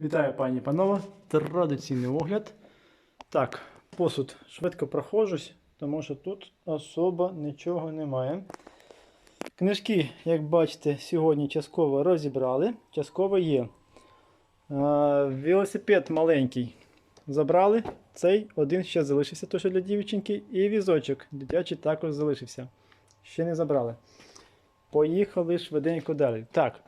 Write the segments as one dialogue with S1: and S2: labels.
S1: Вітаю, пані і панове. Традиційний огляд. Так, посуд швидко проходжусь, тому що тут особо нічого немає. Книжки, як бачите, сьогодні частково розібрали, частково є. Е, велосипед маленький забрали. Цей один ще залишився, то що для дівчинки, і візочок дитячий також залишився. Ще не забрали. Поїхали швиденько далі. Так,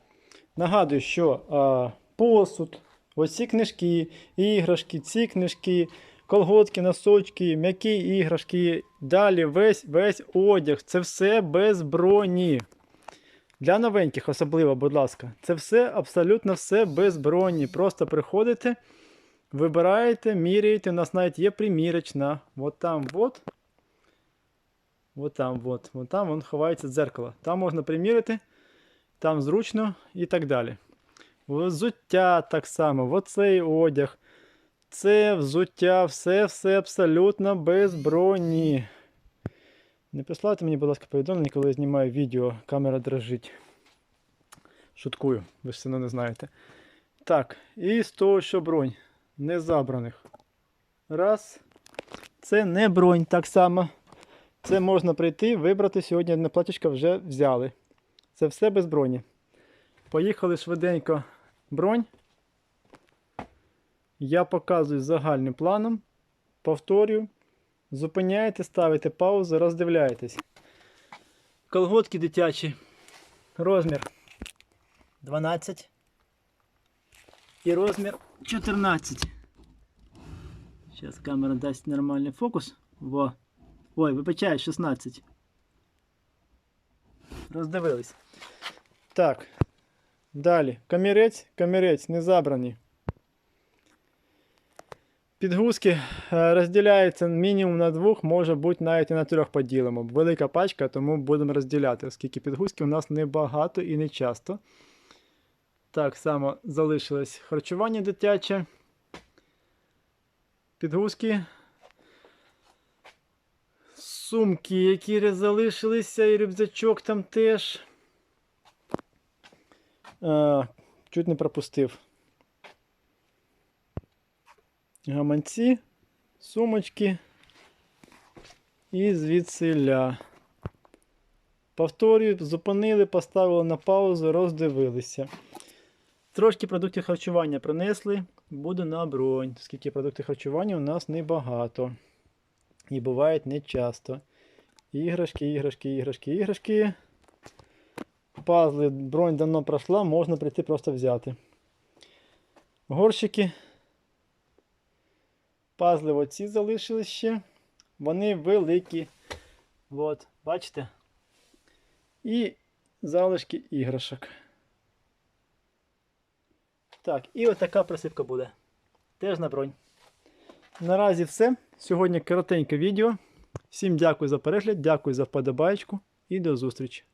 S1: нагадую, що е, посуд, оці книжки, іграшки, ці книжки, колготки, носочки, м'які іграшки, далі весь, весь одяг. Це все без броні. Для новеньких особливо, будь ласка, це все абсолютно все без броні. Просто приходите, вибираєте, міряєте. У нас навіть є примірочна. От там, от. От там, от. От там вон ховається дзеркало. Там можна приміряти, там зручно і так далі. Взуття так само, оцей одяг. Це взуття, все все абсолютно без броні. Не прислайте мені, будь ласка, повідомлення, коли я знімаю відео, камера дрожить. Шуткую, ви ж все не знаєте. Так, і з того, що бронь не забраних. Раз. Це не бронь так само. Це можна прийти, вибрати. Сьогодні одне платічко вже взяли. Це все без броні. Поїхали швиденько бронь. Я показую загальним планом. Повторюю. Зупиняєте, ставите паузу, роздивляєтесь. Колготки дитячі. Розмір 12. І розмір 14. Зараз камера дасть нормальний фокус. Во. Ой, вибачаю, 16. Роздивились. Так. Далі. Камірець, камірець, не забрані. Підгузки е, розділяються мінімум на двох, може бути навіть і на трьох поділимо. Велика пачка, тому будемо розділяти, оскільки підгузки у нас небагато і не часто. Так само залишилось харчування дитяче. Підгузки. Сумки, які залишилися, і рюкзачок там теж. А, чуть не пропустив. Гаманці, сумочки і звідсиля. Повторюю, зупинили, поставили на паузу, роздивилися. Трошки продуктів харчування принесли, буду на бронь, оскільки продукти харчування у нас небагато. І бувають не часто. Іграшки, іграшки, іграшки, іграшки. Пазли, бронь давно пройшла, можна прийти просто взяти. Горщики. Пазли оці залишились ще. Вони великі. От, бачите? І залишки іграшок. Так, і отака присипка буде. Теж на бронь. Наразі все. Сьогодні коротеньке відео. Всім дякую за перегляд, дякую за вподобайку і до зустрічі.